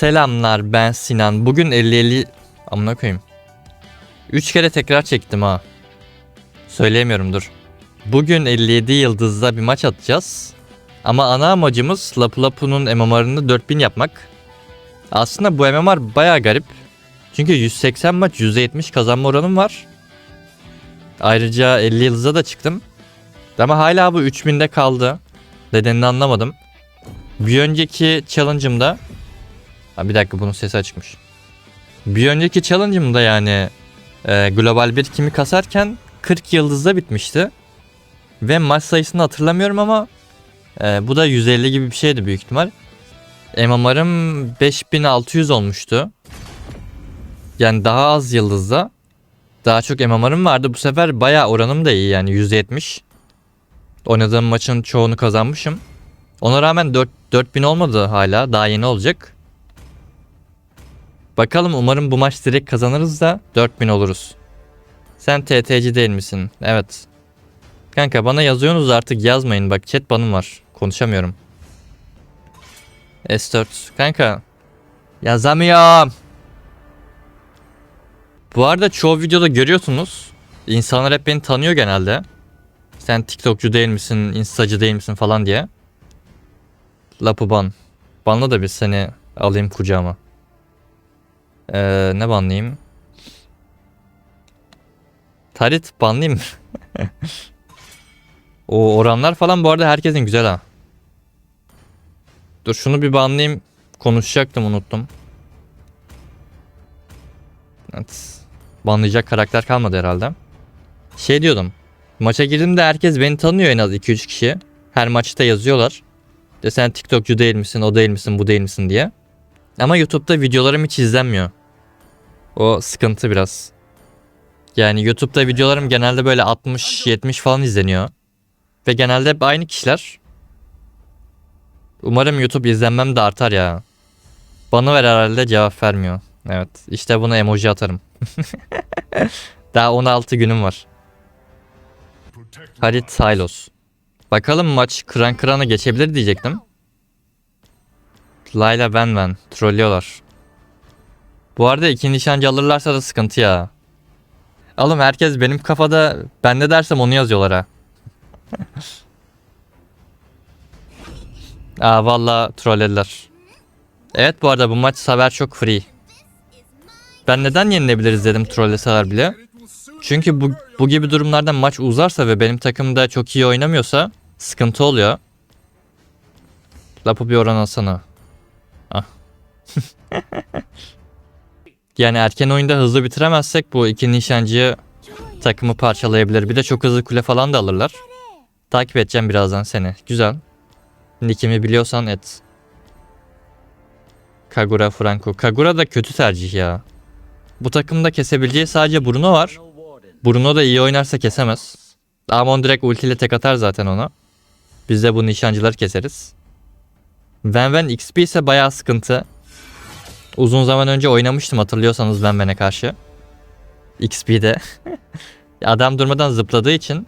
Selamlar ben Sinan. Bugün 50-50... Amına koyayım. 3 kere tekrar çektim ha. Söyleyemiyorum dur. Bugün 57 yıldızda bir maç atacağız. Ama ana amacımız Lapu Lapu'nun MMR'ını 4000 yapmak. Aslında bu MMR baya garip. Çünkü 180 maç %70 kazanma oranım var. Ayrıca 50 yıldıza da çıktım. Ama hala bu 3000'de kaldı. Nedenini anlamadım. Bir önceki challenge'ımda Ha bir dakika bunun sesi açıkmış. Bir önceki challenge'ımda yani e, global bir kimi kasarken 40 yıldızda bitmişti. Ve maç sayısını hatırlamıyorum ama e, bu da 150 gibi bir şeydi büyük ihtimal. MMR'ım 5600 olmuştu. Yani daha az yıldızda. Daha çok MMR'ım vardı. Bu sefer bayağı oranım da iyi yani 170. Oynadığım maçın çoğunu kazanmışım. Ona rağmen 4, 4000 olmadı hala. Daha yeni olacak. Bakalım umarım bu maç direkt kazanırız da 4000 oluruz. Sen TTC değil misin? Evet. Kanka bana yazıyorsunuz artık yazmayın bak chat banım var. Konuşamıyorum. S4. Kanka. Yazamıyorum. Bu arada çoğu videoda görüyorsunuz. İnsanlar hep beni tanıyor genelde. Sen TikTokçu değil misin, Instacı değil misin falan diye. Lapı ban. Banla da bir seni alayım kucağıma. Ee, ne banlayayım? Tarit banlayayım mı? o oranlar falan bu arada herkesin güzel ha. Dur şunu bir banlayayım. Konuşacaktım unuttum. Evet. Banlayacak karakter kalmadı herhalde. Şey diyordum. Maça girdiğimde herkes beni tanıyor en az 2-3 kişi. Her maçta yazıyorlar. De sen TikTokçu değil misin, o değil misin, bu değil misin diye. Ama YouTube'da videolarım hiç izlenmiyor. O sıkıntı biraz. Yani YouTube'da videolarım genelde böyle 60-70 falan izleniyor. Ve genelde hep aynı kişiler. Umarım YouTube izlenmem de artar ya. Bana ver herhalde cevap vermiyor. Evet işte buna emoji atarım. Daha 16 günüm var. Halit Hylos. Bakalım maç kıran kırana geçebilir diyecektim. Layla ben ben. Trollüyorlar. Bu arada iki nişancı alırlarsa da sıkıntı ya. Oğlum herkes benim kafada ben ne dersem onu yazıyorlar ha. Aa valla trollediler. Evet bu arada bu maç Saver çok free. Ben neden yenilebiliriz dedim trolleseler bile. Çünkü bu, bu gibi durumlarda maç uzarsa ve benim takım da çok iyi oynamıyorsa sıkıntı oluyor. Lapı bir oran alsana. Ah. yani erken oyunda hızlı bitiremezsek bu iki nişancıyı takımı parçalayabilir. Bir de çok hızlı kule falan da alırlar. Takip edeceğim birazdan seni. Güzel. Nick'imi biliyorsan et. Kagura Franco. Kagura da kötü tercih ya. Bu takımda kesebileceği sadece Bruno var. Bruno da iyi oynarsa kesemez. Amon direkt ultiyle tek atar zaten ona. Biz de bu nişancıları keseriz. Van Van XP ise bayağı sıkıntı. Uzun zaman önce oynamıştım hatırlıyorsanız Van Van'e karşı. XP'de. Adam durmadan zıpladığı için.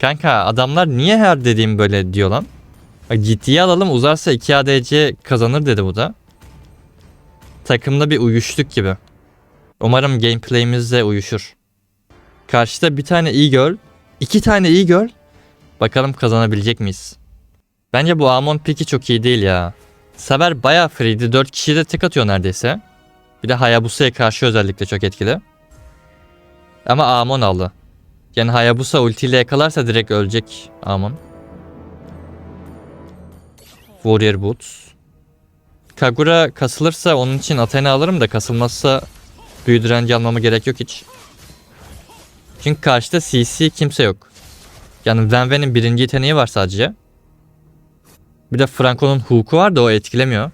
Kanka adamlar niye her dediğim böyle diyor lan? Ciddiye alalım uzarsa 2 ADC kazanır dedi bu da. Takımda bir uyuştuk gibi. Umarım gameplay'imiz de uyuşur. Karşıda bir tane iyi girl, iki tane iyi girl. Bakalım kazanabilecek miyiz? Bence bu Amon piki çok iyi değil ya. Saber bayağı free'di. 4 kişiyi de tek atıyor neredeyse. Bir de Hayabusa'ya karşı özellikle çok etkili. Ama Amon aldı. Yani Hayabusa ultiyle yakalarsa direkt ölecek Amon. Warrior Boots. Kagura kasılırsa onun için Athena alırım da kasılmazsa büyü direnci almama gerek yok hiç. Çünkü karşıda CC kimse yok. Yani Van Van'in birinci yeteneği var sadece. Bir de Franco'nun hook'u var da o etkilemiyor.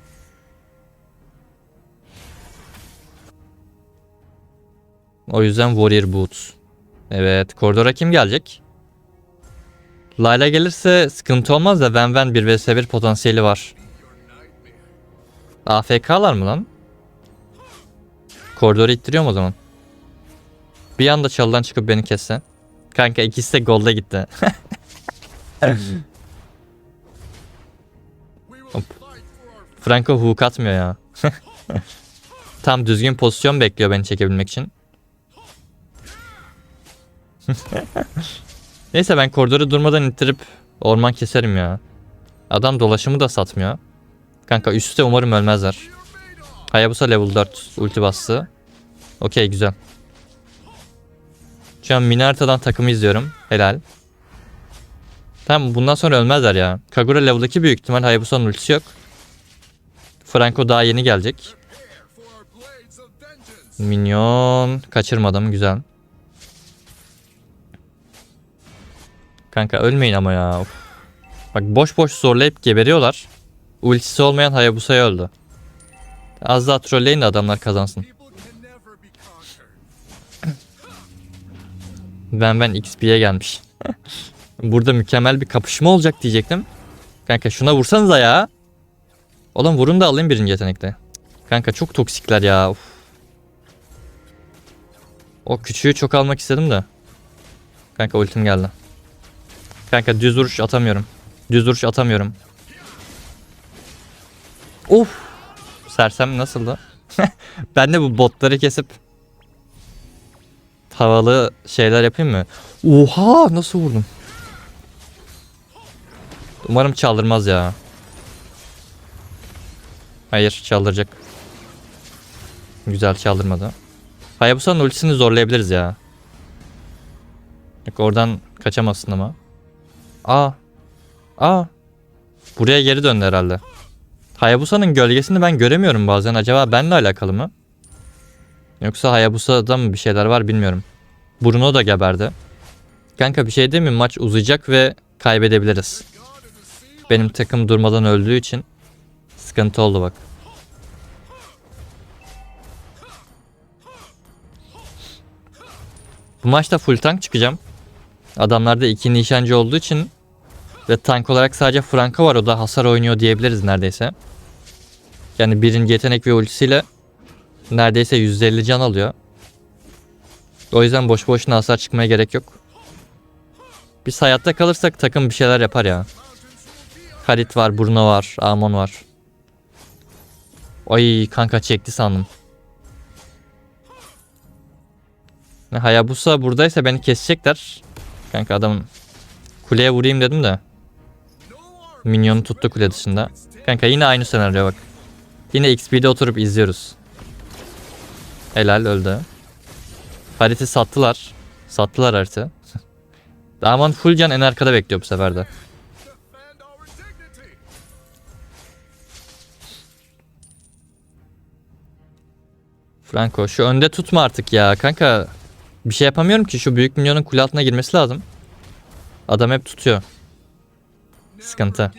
O yüzden Warrior Boots. Evet koridora kim gelecek? Layla gelirse sıkıntı olmaz da Van Van 1 vs 1 potansiyeli var. AFK'lar mı lan? Koridoru ittiriyorum o zaman. Bir anda çalıdan çıkıp beni kesse. Kanka ikisi de golda gitti. Franco hook atmıyor ya. Tam düzgün pozisyon bekliyor beni çekebilmek için. Neyse ben koridoru durmadan ittirip orman keserim ya. Adam dolaşımı da satmıyor. Kanka üstte umarım ölmezler. Hayabusa level 4 ulti bastı. Okey güzel. Şu an mini haritadan takımı izliyorum. Helal. Tamam bundan sonra ölmezler ya. Kagura level 2 büyük ihtimal Hayabusa'nın ultisi yok. Franco daha yeni gelecek. Minyon kaçırmadım güzel. Kanka ölmeyin ama ya. Of. Bak boş boş zorlayıp geberiyorlar. Ultisi olmayan Hayabusa'ya öldü. Az daha trolleyin de adamlar kazansın. Ben ben XP'ye gelmiş. Burada mükemmel bir kapışma olacak diyecektim. Kanka şuna vursanıza ya. Oğlum vurun da alayım birinci yetenekte. Kanka çok toksikler ya. Of. O küçüğü çok almak istedim de. Kanka ultim geldi. Kanka düz vuruş atamıyorum. Düz vuruş atamıyorum. Of. Sersem nasıldı? ben de bu botları kesip havalı şeyler yapayım mı? Oha nasıl vurdum? Umarım çaldırmaz ya. Hayır çaldıracak. Güzel çaldırmadı. Hayabusa'nın ultisini zorlayabiliriz ya. Yok oradan kaçamazsın ama. Aa. Aa. Buraya geri döndü herhalde. Hayabusa'nın gölgesini ben göremiyorum bazen. Acaba benle alakalı mı? Yoksa Hayabusa'da mı bir şeyler var bilmiyorum. Bruno da geberdi. Kanka bir şey değil mi? Maç uzayacak ve kaybedebiliriz. Benim takım durmadan öldüğü için sıkıntı oldu bak. Bu maçta full tank çıkacağım. Adamlarda iki nişancı olduğu için ve tank olarak sadece Franco var o da hasar oynuyor diyebiliriz neredeyse. Yani birinci yetenek ve ultisiyle neredeyse %50 can alıyor. O yüzden boş boşuna hasar çıkmaya gerek yok. Biz hayatta kalırsak takım bir şeyler yapar ya. Harit var, Bruno var, Amon var. Ay kanka çekti sandım. Ne, Hayabusa buradaysa beni kesecekler. Kanka adamın kuleye vurayım dedim de. Minyonu tuttu kule dışında. Kanka yine aynı senaryo bak. Yine XP'de oturup izliyoruz. Helal öldü. Harit'i sattılar. Sattılar harita. Daman full can en arkada bekliyor bu sefer de. Franco şu önde tutma artık ya kanka. Bir şey yapamıyorum ki şu büyük minyonun kule altına girmesi lazım. Adam hep tutuyor. Sıkıntı.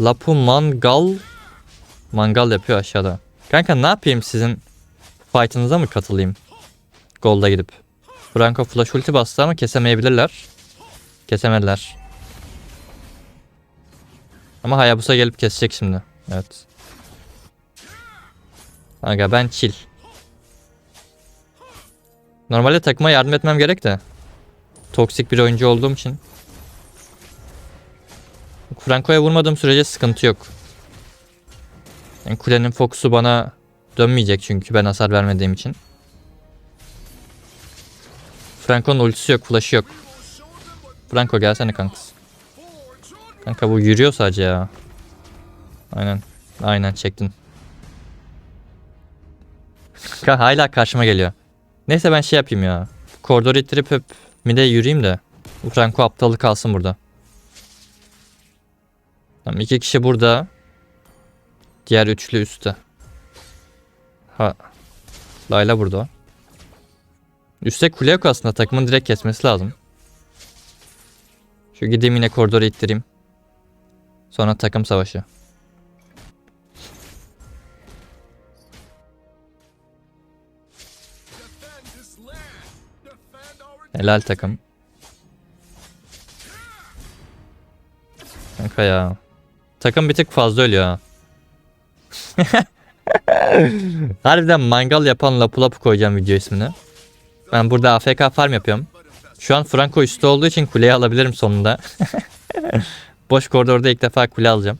Lapu mangal mangal yapıyor aşağıda. Kanka ne yapayım sizin fight'ınıza mı katılayım? Golda gidip. Franco flash ulti bastı ama kesemeyebilirler. Kesemediler. Ama Hayabusa gelip kesecek şimdi. Evet. Aga ben chill. Normalde takıma yardım etmem gerek de. Toksik bir oyuncu olduğum için. Franco'ya vurmadığım sürece sıkıntı yok. Yani kulenin fokusu bana dönmeyecek çünkü ben hasar vermediğim için. Franco'nun ultisi yok, flash'ı yok. Franco gelsene kanks. Kanka bu yürüyor sadece ya. Aynen. Aynen çektin. Ka hala karşıma geliyor. Neyse ben şey yapayım ya. Koridoru ittirip hep mide yürüyeyim de. Franco aptalı kalsın burada. Tamam iki kişi burada. Diğer üçlü üstte. Ha. Layla burada. Üste kule yok aslında. Takımın direkt kesmesi lazım. Şu gideyim yine koridoru ittireyim. Sonra takım savaşı. Helal takım. Kanka ya. Takım bir tık fazla ölüyor ha. Harbiden mangal yapan lapu lapu koyacağım video ismini. Ben burada AFK farm yapıyorum. Şu an Franco üstü olduğu için kuleyi alabilirim sonunda. Boş koridorda ilk defa kule alacağım.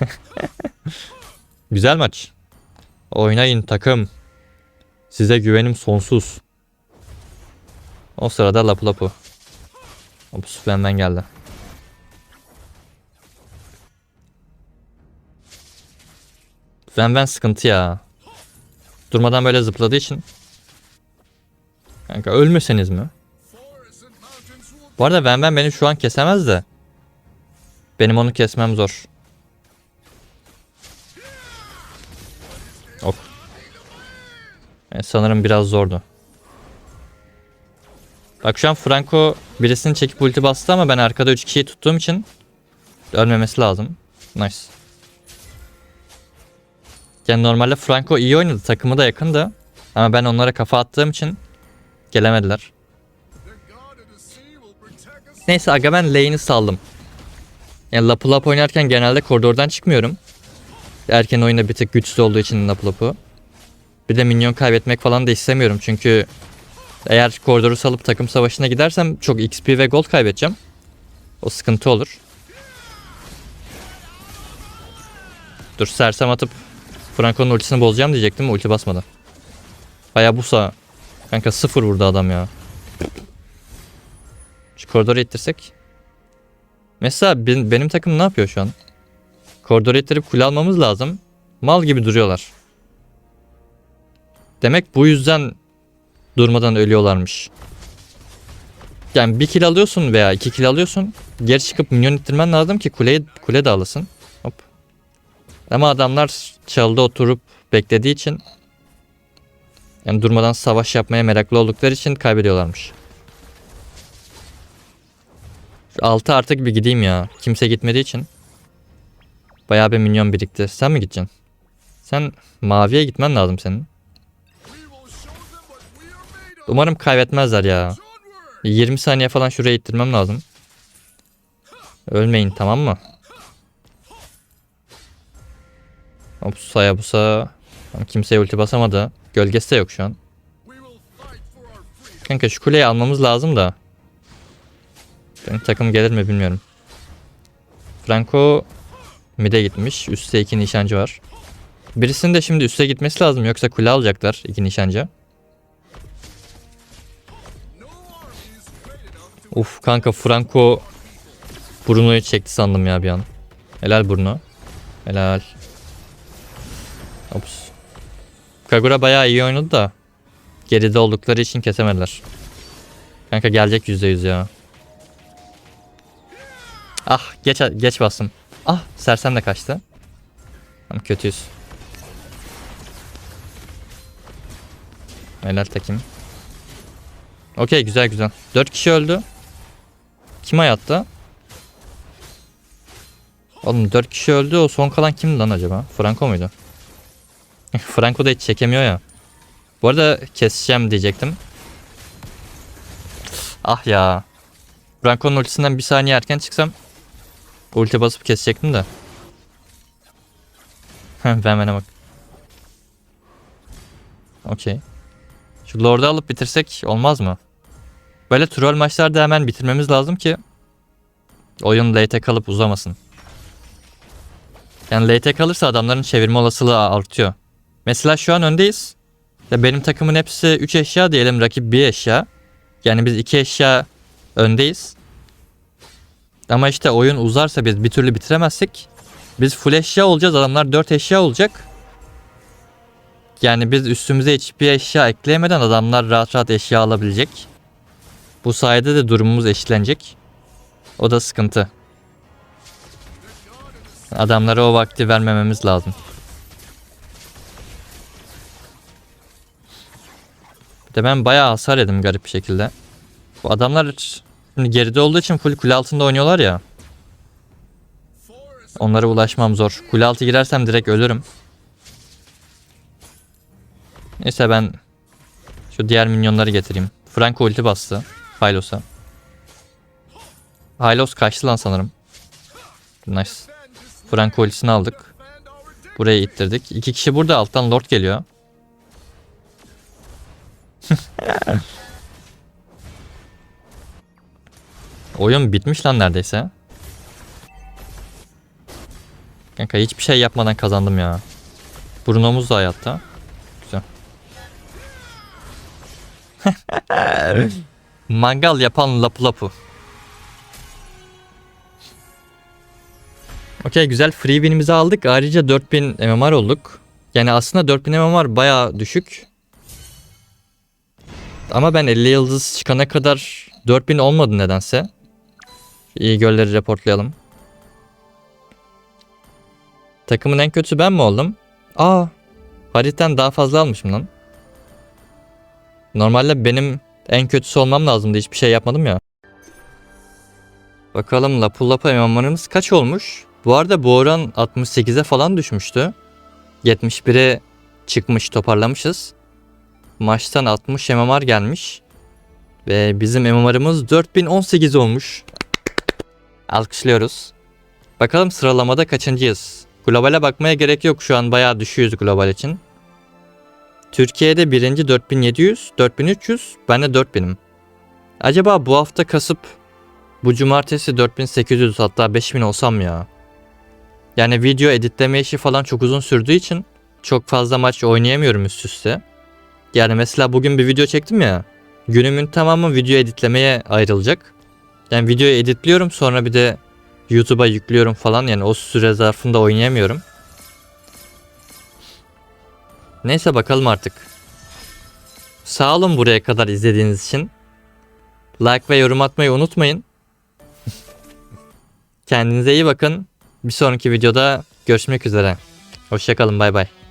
Güzel maç. Oynayın takım. Size güvenim sonsuz. O sırada lapu lapu. Hop benden geldi. Ven Ven sıkıntı ya. Durmadan böyle zıpladığı için. Kanka ölmeseniz mi? Bu arada Ven Ven beni şu an kesemez de. Benim onu kesmem zor. Ok. E, sanırım biraz zordu. Bak şu an Franco birisini çekip ulti bastı ama ben arkada 3 kişiyi tuttuğum için ölmemesi lazım. Nice. Yani normalde Franco iyi oynadı. Takımı da yakındı. Ama ben onlara kafa attığım için gelemediler. Neyse aga ben lane'i saldım. Yani Lapu Lapu oynarken genelde koridordan çıkmıyorum. Erken oyunda bir tık güçsüz olduğu için Lapu Lapu. Bir de minyon kaybetmek falan da istemiyorum çünkü eğer koridoru salıp takım savaşına gidersem çok XP ve gold kaybedeceğim. O sıkıntı olur. Dur sersem atıp Franco'nun ultisini bozacağım diyecektim ulti basmadı. Hayabusa. Kanka sıfır vurdu adam ya. Şu koridoru ittirsek. Mesela benim, benim takım ne yapıyor şu an? Koridoru ittirip kule almamız lazım. Mal gibi duruyorlar. Demek bu yüzden durmadan ölüyorlarmış. Yani bir kill alıyorsun veya iki kill alıyorsun. Geri çıkıp minyon ittirmen lazım ki kuleyi, kule de alasın. Hop. Ama adamlar çalda oturup beklediği için yani durmadan savaş yapmaya meraklı oldukları için kaybediyorlarmış. Şu 6 artık bir gideyim ya. Kimse gitmediği için. Bayağı bir minyon birikti. Sen mi gideceksin? Sen maviye gitmen lazım senin. Umarım kaybetmezler ya. 20 saniye falan şuraya ittirmem lazım. Ölmeyin tamam mı? Hop saya busa. Tamam, kimseye ulti basamadı. Gölgesi de yok şu an. Kanka şu kuleyi almamız lazım da. Benim takım gelir mi bilmiyorum. Franco mid'e gitmiş. Üste iki nişancı var. Birisinin de şimdi üste gitmesi lazım yoksa kule alacaklar iki nişancı. Uf kanka Franco Bruno'yu çekti sandım ya bir an. Helal Bruno. Helal. Ops. Kagura bayağı iyi oynadı da geride oldukları için kesemediler. Kanka gelecek %100 ya. Ah geç geç bastım. Ah sersem de kaçtı. Ama kötüyüz. Helal takim. Okey güzel güzel. 4 kişi öldü. Kim hayatta? Oğlum 4 kişi öldü. O son kalan kimdi lan acaba? Franco muydu? Franco da hiç çekemiyor ya. Bu arada keseceğim diyecektim. Ah ya. Franco'nun ultisinden bir saniye erken çıksam ulti basıp kesecektim de. bana bak. Okey. Şu Lord'u alıp bitirsek olmaz mı? Böyle troll maçlarda hemen bitirmemiz lazım ki oyun late kalıp uzamasın. Yani late kalırsa adamların çevirme olasılığı artıyor. Mesela şu an öndeyiz. Ya benim takımın hepsi 3 eşya diyelim rakip 1 eşya. Yani biz 2 eşya öndeyiz. Ama işte oyun uzarsa biz bir türlü bitiremezsek biz full eşya olacağız adamlar 4 eşya olacak. Yani biz üstümüze hiçbir eşya ekleyemeden adamlar rahat rahat eşya alabilecek. Bu sayede de durumumuz eşitlenecek. O da sıkıntı. Adamlara o vakti vermememiz lazım. Bir de ben bayağı hasar yedim garip bir şekilde. Bu adamlar şimdi geride olduğu için full kule altında oynuyorlar ya. Onlara ulaşmam zor. Kule altı girersem direkt ölürüm. Neyse ben şu diğer minyonları getireyim. Franco ulti bastı. Hylos'a. Hylos kaçtı lan sanırım. Nice. Franco ultisini aldık. Buraya ittirdik. İki kişi burada alttan lord geliyor. Oyun bitmiş lan neredeyse. Kanka hiçbir şey yapmadan kazandım ya. Bruno'muz da hayatta. Güzel. Mangal yapan lapu lapu. Okey güzel free win'imizi aldık. Ayrıca 4000 MMR olduk. Yani aslında 4000 MMR baya düşük. Ama ben 50 yıldız çıkana kadar 4000 olmadı nedense. İyi gölleri reportlayalım. Takımın en kötüsü ben mi oldum? Aa, Harit'ten daha fazla almışım lan. Normalde benim en kötüsü olmam lazımdı. Hiçbir şey yapmadım ya. Bakalım Lapu Lapu MMR'ımız kaç olmuş? Bu arada bu oran 68'e falan düşmüştü. 71'e çıkmış toparlamışız. Maçtan 60 MMR gelmiş. Ve bizim MMR'ımız 4018 olmuş. Alkışlıyoruz. Bakalım sıralamada kaçıncıyız? Globale bakmaya gerek yok şu an bayağı düşüyoruz global için. Türkiye'de birinci 4700, 4300, ben de 4000'im. Acaba bu hafta kasıp bu cumartesi 4800 hatta 5000 olsam ya. Yani video editleme işi falan çok uzun sürdüğü için çok fazla maç oynayamıyorum üst üste. Yani mesela bugün bir video çektim ya. Günümün tamamı video editlemeye ayrılacak. Yani videoyu editliyorum sonra bir de YouTube'a yüklüyorum falan yani o süre zarfında oynayamıyorum. Neyse bakalım artık. Sağ olun buraya kadar izlediğiniz için. Like ve yorum atmayı unutmayın. Kendinize iyi bakın. Bir sonraki videoda görüşmek üzere. Hoşçakalın bay bay.